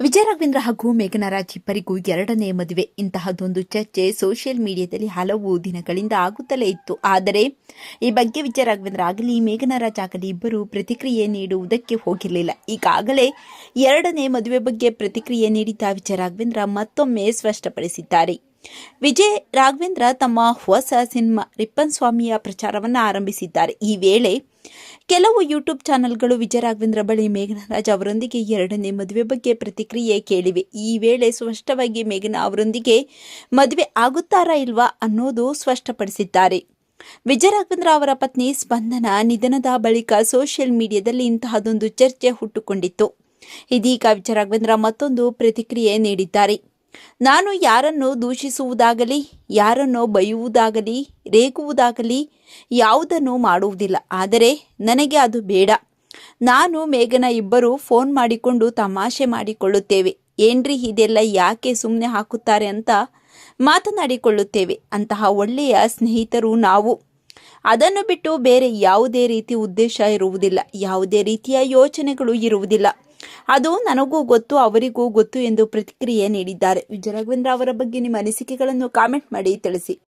ವಿಜಯ ರಾಘವೇಂದ್ರ ಹಾಗೂ ಮೇಘನಾ ರಾಜ್ ಇಬ್ಬರಿಗೂ ಎರಡನೇ ಮದುವೆ. ಇಂತಹದೊಂದು ಚರ್ಚೆ ಸೋಷಿಯಲ್ ಮೀಡಿಯಾದಲ್ಲಿ ಹಲವು ದಿನಗಳಿಂದ ಆಗುತ್ತಲೇ ಇತ್ತು. ಆದರೆ ಈ ಬಗ್ಗೆ ವಿಜಯ ರಾಘವೇಂದ್ರ ಆಗಲಿ ಮೇಘನರಾಜ್ ಆಗಲಿ ಇಬ್ಬರು ಪ್ರತಿಕ್ರಿಯೆ ನೀಡುವುದಕ್ಕೆ ಹೋಗಿರಲಿಲ್ಲ. ಈಗಾಗಲೇ ಎರಡನೇ ಮದುವೆ ಬಗ್ಗೆ ಪ್ರತಿಕ್ರಿಯೆ ನೀಡಿದ್ದ ವಿಜಯ ರಾಘವೇಂದ್ರ ಮತ್ತೊಮ್ಮೆ ಸ್ಪಷ್ಟಪಡಿಸಿದ್ದಾರೆ. ವಿಜಯ್ ರಾಘವೇಂದ್ರ ತಮ್ಮ ಹೊಸ ಸಿನಿಮಾ ರಿಪ್ಪನ್ ಸ್ವಾಮಿಯ ಪ್ರಚಾರವನ್ನು ಆರಂಭಿಸಿದ್ದಾರೆ. ಈ ವೇಳೆ ಕೆಲವು ಯೂಟ್ಯೂಬ್ ಚಾನೆಲ್ಗಳು ವಿಜಯ ರಾಘವೇಂದ್ರ ಬಳಿ ಮೇಘನರಾಜ್ ಅವರೊಂದಿಗೆ ಎರಡನೇ ಮದುವೆ ಬಗ್ಗೆ ಪ್ರತಿಕ್ರಿಯೆ ಕೇಳಿವೆ. ಈ ವೇಳೆ ಸ್ಪಷ್ಟವಾಗಿ ಮೇಘನಾ ಅವರೊಂದಿಗೆ ಮದುವೆ ಆಗುತ್ತಾರಾ ಇಲ್ವಾ ಅನ್ನೋದು ಸ್ಪಷ್ಟಪಡಿಸಿದ್ದಾರೆ. ವಿಜಯ ರಾಘವೇಂದ್ರ ಅವರ ಪತ್ನಿ ಸ್ಪಂದನ ನಿಧನದ ಬಳಿಕ ಸೋಷಿಯಲ್ ಮೀಡಿಯಾದಲ್ಲಿ ಇಂತಹದೊಂದು ಚರ್ಚೆ ಹುಟ್ಟುಕೊಂಡಿತ್ತು. ಇದೀಗ ವಿಜಯ ರಾಘವೇಂದ್ರ ಮತ್ತೊಂದು ಪ್ರತಿಕ್ರಿಯೆ ನೀಡಿದ್ದಾರೆ. ನಾನು ಯಾರನ್ನು ದೂಷಿಸುವುದಾಗಲಿ, ಯಾರನ್ನು ಬೈಯುವುದಾಗಲಿ, ರೇಗುವುದಾಗಲಿ ಯಾವುದನ್ನು ಮಾಡುವುದಿಲ್ಲ. ಆದರೆ ನನಗೆ ಅದು ಬೇಡ. ನಾನು ಮೇಘನ ಇಬ್ಬರು ಫೋನ್ ಮಾಡಿಕೊಂಡು ತಮಾಷೆ ಮಾಡಿಕೊಳ್ಳುತ್ತೇವೆ. ಏನ್ರಿ ಇದೆಲ್ಲ ಯಾಕೆ ಸುಮ್ಮನೆ ಹಾಕುತ್ತಾರೆ ಅಂತ ಮಾತನಾಡಿಕೊಳ್ಳುತ್ತೇವೆ. ಅಂತಹ ಒಳ್ಳೆಯ ಸ್ನೇಹಿತರು ನಾವು. ಅದನ್ನು ಬಿಟ್ಟು ಬೇರೆ ಯಾವುದೇ ರೀತಿ ಉದ್ದೇಶ ಇರುವುದಿಲ್ಲ. ಯಾವುದೇ ರೀತಿಯ ಯೋಚನೆಗಳು ಇರುವುದಿಲ್ಲ. ಅದು ನನಗೂ ಗೊತ್ತು, ಅವರಿಗೂ ಗೊತ್ತು ಎಂದು ಪ್ರತಿಕ್ರಿಯೆ ನೀಡಿದ್ದಾರೆ. ವಿಜಯ ರಾಘವೇಂದ್ರ ಅವರ ಬಗ್ಗೆ ನಿಮ್ಮ ಅನಿಸಿಕೆಗಳನ್ನು ಕಾಮೆಂಟ್ ಮಾಡಿ, ತಿಳಿಸಿ.